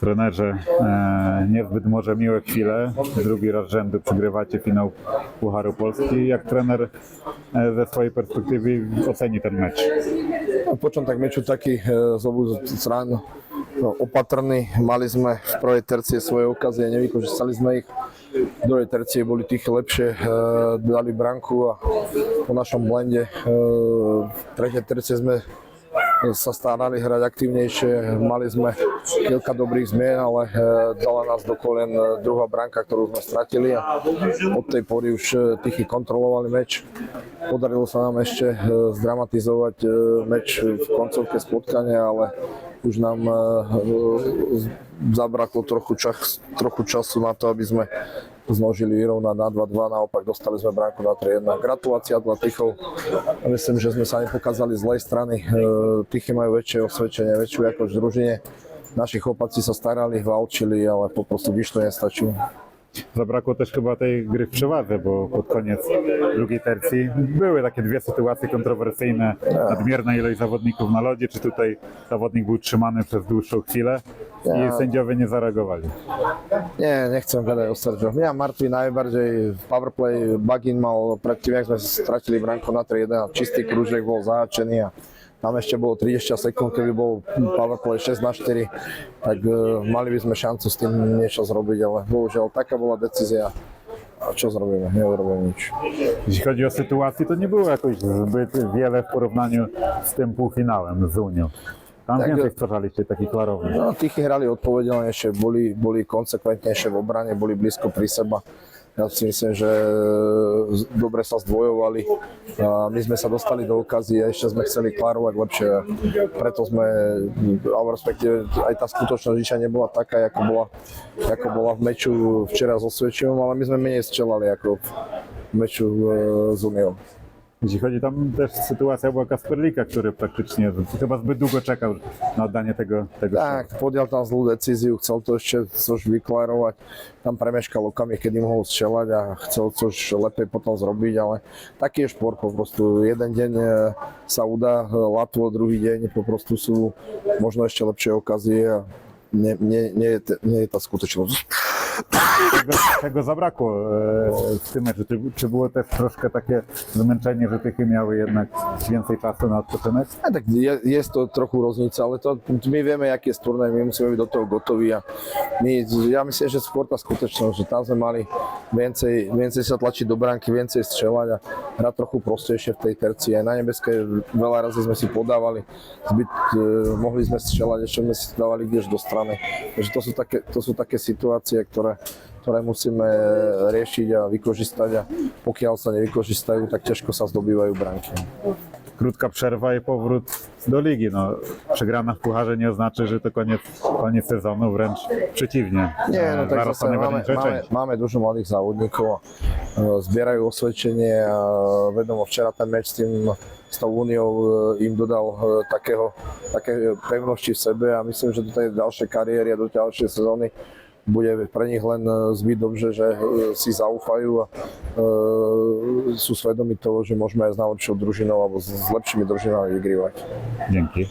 Trenerze, e, niezbyt może miłe chwile. Drugi raz rzędu przegrywacie finał Pucharu Polski. Jak trener e, ze swojej perspektywy oceni ten mecz? No, Počatok meču taký e, z obu strán no, opatrný. Mali sme v prvej tercie svoje okazy a nevykožistali sme ich. V druhej tercie boli tých lepšie, e, dali branku a po našom blende e, v tretej tercie sme sa starali hrať aktívnejšie. Mali sme kilka dobrých zmien, ale e, dala nás do kolen e, druhá branka, ktorú sme stratili a od tej pory už e, Tichy kontrolovali meč. Podarilo sa nám ešte zdramatizovať meč v koncovke spotkania, ale už nám zabraklo trochu, čas, trochu času na to, aby sme znožili vyrovnať na 2-2, naopak dostali sme bránku na 3-1. Gratulácia dla Tichov. Myslím, že sme sa nepokázali zlej strany. E, Tichy majú väčšie osvedčenie, väčšiu ako v družine. Našich chłopacy sa starali, walczyli, ale po prostu wyszło nestačilo. Zabrakło też chyba tej gry w przewadze, bo pod koniec drugiej tercji były takie dwie sytuacje kontrowersyjne. Nadmierna ilość zawodników na lodzie, czy tutaj zawodnik był trzymany przez dłuższą chwilę i sędziowie nie zareagowali. Nie, nechcem gadať o Sergio. Mňa martví najbardziej v powerplay. Bagin jak sme stratili branku na 3-1 a čistý kružek bol zahačený a tam ešte bolo 30 sekúnd, keby bol powerplay 6 na 4, tak uh, mali by sme šancu s tým niečo zrobiť, ale bohužiaľ taká bola decízia. A čo zrobimy? Neurobimy nič. Jeśli chodzi o sytuację, to nie było jakoś zbyt wiele w porównaniu z tym półfinałem z Unią. Tam Tak, więcej e- stwarzaliście takich klarownych. No, Tichy hrali odpovedelnejšie, boli, boli konsekventnejšie v obrane, boli blízko pri seba. Ja si myslím, že z- dobre sa zdvojovali. A my sme sa dostali do okazy a ešte sme chceli klarovať lepšie. Preto sme, alebo respektíve aj tá skutočnosť žiča nebola taká, ako bola, ako bola v meču včera s Osvedčivom, ale my sme menej strzelali ako v meču e, s Unią. Jeśli chodzi tam też sytuacja była Kasperlika, który praktycznie chyba zbyt długo czekał na oddanie tego, tego. Tak, podiel tam zlú decíziu, chcel to ešte což vyklarovať. Tam premeškal okamih, kedy mohol strieľať a chcel což lepej potom zrobiť, ale taký je šport po prostu. Jeden deň e, sa udá e, Latvo, druhý deň po prostu sú možno ešte lepšie okazy a nie, nie, nie, je, nie je tá skutočnosť. Czego, czego zabrakło e, w tym meczu? Czy, czy było też troszkę takie zmęczenie, że Tychy miały jednak więcej czasu na odpoczynek? A tak je, je to trochu roznica, ale to, my vieme, aký je turnaj, my musíme byť do toho gotoví a my, ja myslím, že skôr tá skutočnosť, že tam sme mali viacej, viacej sa tlačiť do bránky, viacej strieľať a hrať trochu prostejšie v tej tercii. Aj na nebeské veľa razy sme si podávali, zbyt, e, mohli sme strieľať, ešte sme si dávali kdež do strany. Takže to sú také, to sú také situácie, ktoré, ktoré musíme riešiť a vykožistať a pokiaľ sa nevykožistajú, tak ťažko sa zdobývajú bránky. Krótka przerwa i powrót do ligi. No, przegrana w pucharze nie oznacza, że to koniec, koniec sezonu, wręcz przeciwnie. Nie, no E, tak zase máme, máme, máme dužo mladých závodníkov e, zbierajú osvedčenie a vedomo včera ten meč s tým s tou úniou e, im dodal e, takého, také pevnosti v sebe a myslím, že do tej ďalšej kariéry a do ďalšej sezóny bude pre nich len e, zbyť dobře, že e, si zaufajú a e, sú svedomí toho, že môžeme aj s najlepšou družinou alebo s, lepšími družinami vygrývať. Dzięki.